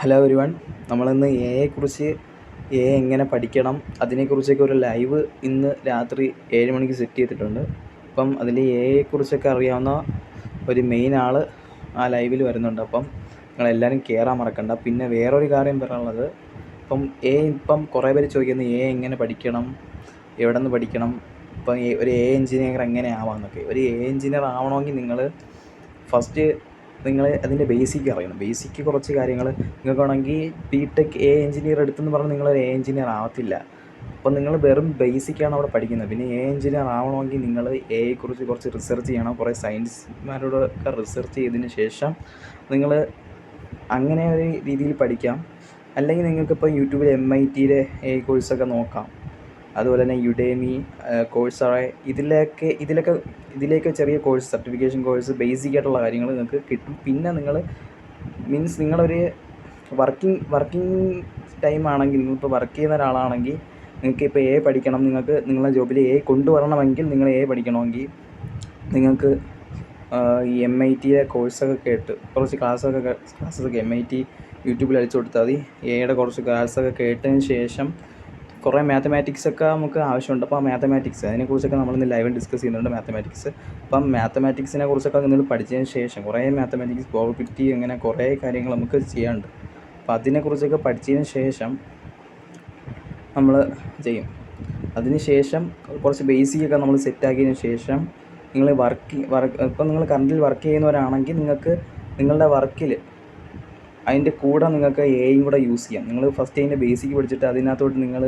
Hello everyone നമ്മളിന്ന് A എയെക്കുറിച്ച് A എങ്ങനെ പഠിക്കണം അതിനെക്കുറിച്ചൊക്കെ ഒരു ലൈവ് ഇന്ന് രാത്രി ഏഴ് മണിക്ക് സെറ്റ് ചെയ്തിട്ടുണ്ട്. അപ്പം അതിൽ എ എയെക്കുറിച്ചൊക്കെ അറിയാവുന്ന ഒരു മെയിൻ ആൾ ആ ലൈവിൽ വരുന്നുണ്ട്. അപ്പം നിങ്ങളെല്ലാവരും കയറാൻ മറക്കണ്ട. പിന്നെ വേറൊരു കാര്യം പറയാനുള്ളത് ഇപ്പം എ ഇപ്പം കുറേ പേര് ചോദിക്കുന്നത് എ എങ്ങനെ പഠിക്കണം എവിടെ നിന്ന് പഠിക്കണം? ഇപ്പം ഒരു എ എഞ്ചിനീയർ എങ്ങനെ ആവാമെന്നൊക്കെ ഒരു എ എഞ്ചിനീയർ ആവണമെങ്കിൽ നിങ്ങൾ ഫസ്റ്റ് നിങ്ങൾ അതിന്റെ ബേസിക് അറിയണം. ബേസിക് കുറച്ച് കാര്യങ്ങൾ നിങ്ങൾക്ക് വേണമെങ്കിൽ ബി ടെക് എ എഞ്ചിനീയർ എടുത്തെന്ന് പറഞ്ഞാൽ നിങ്ങൾ എ എഞ്ചിനീയർ ആവത്തില്ല. അപ്പോൾ നിങ്ങൾ വെറും ബേസിക്കാണ് അവിടെ പഠിക്കുന്നത്. പിന്നെ എ എഞ്ചിനീയർ ആവണമെങ്കിൽ നിങ്ങൾ എയെക്കുറിച്ച് കുറച്ച് റിസർച്ച് ചെയ്യണം. കുറേ സയൻസ്മാരോടൊക്കെ റിസർച്ച് ചെയ്തതിന് ശേഷം നിങ്ങൾ അങ്ങനെ ഒരു രീതിയിൽ പഠിക്കാം. അല്ലെങ്കിൽ നിങ്ങൾക്കിപ്പോൾ യൂട്യൂബിൽ എം ഐ ടിയിലെ എ കോഴ്സൊക്കെ നോക്കാം. അതുപോലെ തന്നെ യുഡേമി കോഴ്സറ ഇതിലൊക്കെ ഇതിലൊക്കെ ഇതിലേക്ക് ചെറിയ കോഴ്സ് സർട്ടിഫിക്കേഷൻ കോഴ്സ് ബേസിക് ആയിട്ടുള്ള കാര്യങ്ങൾ നിങ്ങൾക്ക് കിട്ടും. പിന്നെ നിങ്ങൾ മീൻസ് നിങ്ങളൊരു വർക്കിംഗ് വർക്കിംഗ് ടൈം ആണെങ്കിൽ നിങ്ങളിപ്പോൾ വർക്ക് ചെയ്യുന്ന ഒരാളാണെങ്കിൽ നിങ്ങൾക്ക് ഇപ്പോൾ എ പഠിക്കണം നിങ്ങൾക്ക് നിങ്ങളെ ജോബിൽ എ കൊണ്ടുവരണമെങ്കിൽ നിങ്ങൾ എ പഠിക്കണമെങ്കിൽ നിങ്ങൾക്ക് ഈ എം ഐ ടിയിലെ കോഴ്സൊക്കെ കേട്ട് കുറച്ച് ക്ലാസ്സൊക്കെ ക്ലാസ്സൊക്കെ എം ഐ ടി യൂട്യൂബിൽ അടിച്ചു കൊടുത്താൽ മതി. എയുടെ കുറച്ച് ക്ലാസ്സൊക്കെ കേട്ടതിന് ശേഷം കുറേ മാത്തമാറ്റിക്സ് ഒക്കെ നമുക്ക് ആവശ്യമുണ്ട്. അപ്പോൾ ആ മാത്തമാറ്റിക്സ് അതിനെക്കുറിച്ചൊക്കെ നമ്മളിന്ന് ലൈവിൽ ഡിസ്കസ് ചെയ്യുന്നുണ്ട് മാത്തമാറ്റിക്സ് അപ്പം മാത്തമാറ്റിക്സിനെ കുറിച്ചൊക്കെ നിങ്ങൾ പഠിച്ചതിന് ശേഷം കുറേ മാത്തമാറ്റിക്സ് പ്രോബിലിറ്റി അങ്ങനെ കുറേ കാര്യങ്ങൾ നമുക്ക് ചെയ്യാനുണ്ട്. അപ്പോൾ അതിനെക്കുറിച്ചൊക്കെ പഠിച്ചതിന് ശേഷം നമ്മൾ ചെയ്യും. അതിന് ശേഷം കുറച്ച് ബേസിക് ഒക്കെ നമ്മൾ സെറ്റാക്കിയതിന് ശേഷം നിങ്ങൾ വർക്ക് വർക്ക് ഇപ്പം നിങ്ങൾ കറണ്ടിൽ വർക്ക് ചെയ്യുന്നവരാണെങ്കിൽ നിങ്ങൾക്ക് നിങ്ങളുടെ വർക്കിൽ അതിന്റെ കൂടെ നിങ്ങൾക്ക് എയും കൂടെ യൂസ് ചെയ്യാം. നിങ്ങൾ ഫസ്റ്റ് അതിന്റെ ബേസിക് പഠിച്ചിട്ട് അതിനകത്തോട്ട് നിങ്ങൾ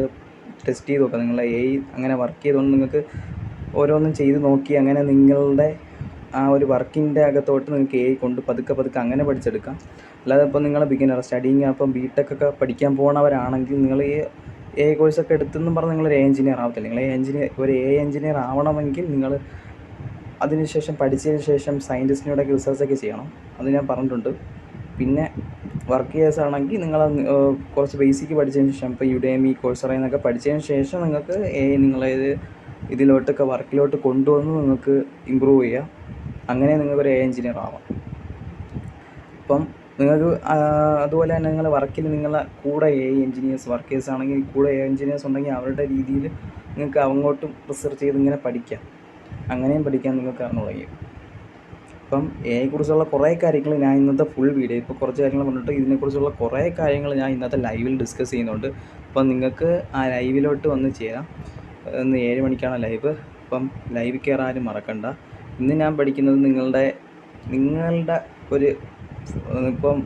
ടെസ്റ്റ് ചെയ്ത് നോക്കുക. നിങ്ങളെ എ അങ്ങനെ വർക്ക് ചെയ്തുകൊണ്ട് നിങ്ങൾക്ക് ഓരോന്നും ചെയ്ത് നോക്കി അങ്ങനെ നിങ്ങളുടെ ആ ഒരു വർക്കിന്റെ അകത്തോട്ട് നിങ്ങൾക്ക് എ കൊണ്ട് പതുക്കെ പതുക്കെ അങ്ങനെ പഠിച്ചെടുക്കാം. അല്ലാതെ ഇപ്പോൾ നിങ്ങൾ ബിഗിനർ സ്റ്റഡിങ് അപ്പം ബി ടെക് ഒക്കെ പഠിക്കാൻ പോണവരാണെങ്കിൽ നിങ്ങൾ ഈ എ കോഴ്സൊക്കെ എടുത്തെന്നും പറഞ്ഞാൽ നിങ്ങൾ എ എഞ്ചിനീയർ ആവത്തില്ല. നിങ്ങൾ എഞ്ചിനീയർ ഒരു എ എഞ്ചിനീയർ ആവണമെങ്കിൽ നിങ്ങൾ അതിനുശേഷം പഠിച്ചതിന് ശേഷം സയന്റിസ്റ്റിനോടൊക്കെ റിസർച്ചൊക്കെ ചെയ്യണം. അത് ഞാൻ പറഞ്ഞിട്ടുണ്ട്. പിന്നെ വർക്ക് ചെയ്യേഴ്സ് ആണെങ്കിൽ നിങ്ങൾ കുറച്ച് ബേസിക് പഠിച്ചതിന് ശേഷം ഇപ്പോൾ യുഡേമി കോഴ്സറ എന്നൊക്കെ പഠിച്ചതിന് ശേഷം നിങ്ങൾക്ക് എ നിങ്ങളേത് ഇതിലോട്ടൊക്കെ വർക്കിലോട്ട് കൊണ്ടുവന്ന് നിങ്ങൾക്ക് ഇമ്പ്രൂവ് ചെയ്യാം. അങ്ങനെ നിങ്ങൾക്ക് ഒരു എ എഞ്ചിനീയർ ആവാം. അപ്പം നിങ്ങൾക്ക് അതുപോലെ തന്നെ നിങ്ങൾ വർക്കിൽ നിങ്ങളെ കൂടെ എ എഞ്ചിനീയേഴ്സ് വർക്കേഴ്സ് ആണെങ്കിൽ കൂടെ എ എഞ്ചിനീയേഴ്സ് ഉണ്ടെങ്കിൽ അവരുടെ രീതിയിൽ നിങ്ങൾക്ക് അങ്ങോട്ടും റിസർച്ച് ചെയ്ത് ഇങ്ങനെ പഠിക്കാം. അങ്ങനെയും പഠിക്കാൻ നിങ്ങൾക്ക് അറിഞ്ഞു തുടങ്ങി അപ്പം കുറിച്ചുള്ള കുറേ കാര്യങ്ങൾ ഞാൻ ഇന്നത്തെ ഫുൾ വീഡിയോ ഇപ്പോൾ കുറച്ച് കാര്യങ്ങൾ പറഞ്ഞിട്ട് ഇതിനെക്കുറിച്ചുള്ള കുറേ കാര്യങ്ങൾ ഞാൻ ഇന്നത്തെ ലൈവിൽ ഡിസ്കസ് ചെയ്യുന്നുണ്ട്. അപ്പം നിങ്ങൾക്ക് ആ ലൈവിലോട്ട് വന്ന് ചേരാം. ഇന്ന് ഏഴ് മണിക്കാണ് ലൈവ് അപ്പം ലൈവ് കയറാനും മറക്കണ്ട. ഇന്ന് ഞാൻ പഠിക്കുന്നത് നിങ്ങളുടെ നിങ്ങളുടെ ഒരു ഇപ്പം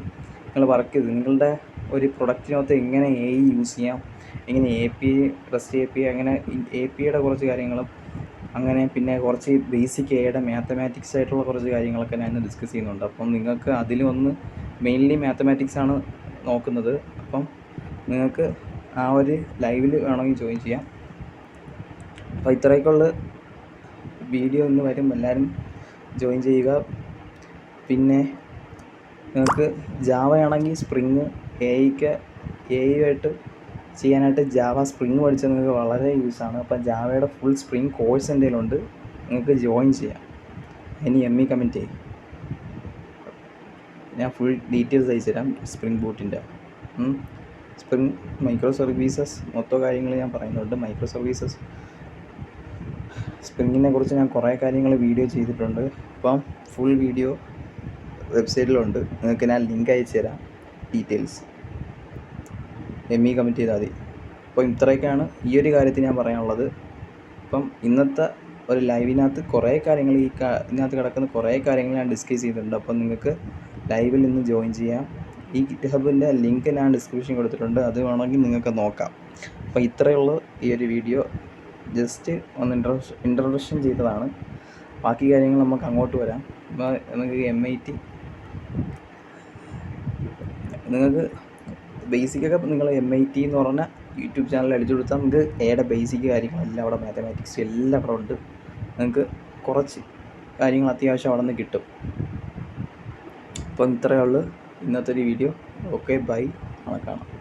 നിങ്ങൾ വർക്ക് ചെയ്ത് നിങ്ങളുടെ ഒരു പ്രൊഡക്റ്റിനകത്ത് എങ്ങനെ എ യൂസ് ചെയ്യാം? എങ്ങനെ A P rest A P അങ്ങനെ എ പിയുടെ കുറച്ച് കാര്യങ്ങളും അങ്ങനെ പിന്നെ കുറച്ച് ബേസിക് എയുടെ മാത്തമാറ്റിക്സ് ആയിട്ടുള്ള കുറച്ച് കാര്യങ്ങളൊക്കെ ഞാൻ ഡിസ്കസ് ചെയ്യുന്നുണ്ട്. അപ്പം നിങ്ങൾക്ക് അതിലൊന്ന് മെയിൻലി മാത്തമാറ്റിക്സ് ആണ് നോക്കുന്നത്. അപ്പം നിങ്ങൾക്ക് ആ ഒരു ലൈവിൽ വേണമെങ്കിൽ ജോയിൻ ചെയ്യാം. അപ്പോൾ ഇത്രയൊക്കെയുള്ള വീഡിയോ ഇന്ന് വരും. എല്ലാവരും ജോയിൻ ചെയ്യുക. പിന്നെ നിങ്ങൾക്ക് ജാവയാണെങ്കിൽ സ്പ്രിങ് എയ്ക്ക് എയുമായിട്ട് ചെയ്യാനായിട്ട് ജാവ സ്പ്രിങ് പഠിച്ചത് നിങ്ങൾക്ക് വളരെ യൂസാണ് അപ്പോൾ ജാവയുടെ ഫുൾ സ്പ്രിങ് കോഴ്സ് എന്തെങ്കിലും ഉണ്ട് നിങ്ങൾക്ക് ജോയിൻ ചെയ്യാം. ഇനി എം ഇ കമ്മിറ്റ് ചെയ്യും. ഞാൻ ഫുൾ ഡീറ്റെയിൽസ് അയച്ചു തരാം സ്പ്രിങ് ബൂട്ടിന്റെ സ്പ്രിങ് മൈക്രോ സർവീസസ് മൊത്തം കാര്യങ്ങൾ ഞാൻ പറയുന്നുണ്ട്. മൈക്രോ സർവീസസ് സ്പ്രിങ്ങിനെ കുറിച്ച് ഞാൻ കുറേ കാര്യങ്ങൾ വീഡിയോ ചെയ്തിട്ടുണ്ട്. അപ്പം ഫുൾ വീഡിയോ വെബ്സൈറ്റിലുണ്ട് നിങ്ങൾക്ക് ഞാൻ ലിങ്ക് അയച്ചു തരാം. ഡീറ്റെയിൽസ് എം ഇ കമ്മിറ്റ് ചെയ്താൽ മതി. അപ്പോൾ ഇത്രയൊക്കെയാണ് ഈ ഒരു കാര്യത്തിൽ ഞാൻ പറയാനുള്ളത്. അപ്പം ഇന്നത്തെ ഒരു ലൈവിനകത്ത് കുറേ കാര്യങ്ങൾ ഈ ഇതിനകത്ത് കിടക്കുന്ന കുറേ കാര്യങ്ങൾ ഞാൻ ഡിസ്കസ് ചെയ്തിട്ടുണ്ട്. അപ്പം നിങ്ങൾക്ക് ലൈവിൽ നിന്ന് ജോയിൻ ചെയ്യാം. ഈ ഗിറ്റ് ഹബിന്റെ ലിങ്ക് ഞാൻ ഡിസ്ക്രിപ്ഷൻ കൊടുത്തിട്ടുണ്ട്. അത് വേണമെങ്കിൽ നിങ്ങൾക്ക് നോക്കാം. അപ്പോൾ ഇത്രയേ ഉള്ളൂ ഈ ഒരു വീഡിയോ ജസ്റ്റ് ഒന്ന് ഇൻട്രോ ഇൻട്രൊഡക്ഷൻ ചെയ്തതാണ്. ബാക്കി കാര്യങ്ങൾ നമുക്ക് അങ്ങോട്ട് വരാം. നമുക്ക് എം ഐ ടി നിങ്ങൾക്ക് ബേസിക്കൊക്കെ നിങ്ങൾ എം ഐ ടി എന്ന് പറഞ്ഞ യൂട്യൂബ് ചാനൽ അടിച്ചു കൊടുത്താൽ നിങ്ങൾക്ക് എയുടെ ബേസിക് കാര്യങ്ങളെല്ലാം അവിടെ മാത്തമാറ്റിക്സ് എല്ലാം അവിടെ ഉണ്ട്. നിങ്ങൾക്ക് കുറച്ച് കാര്യങ്ങൾ അത്യാവശ്യം അവിടെ നിന്ന് കിട്ടും. അപ്പം ഇത്രയേ ഉള്ളൂ. ഇന്നത്തെ ഒരു വീഡിയോ ഓക്കെ ബൈ നാളെ കാണാം.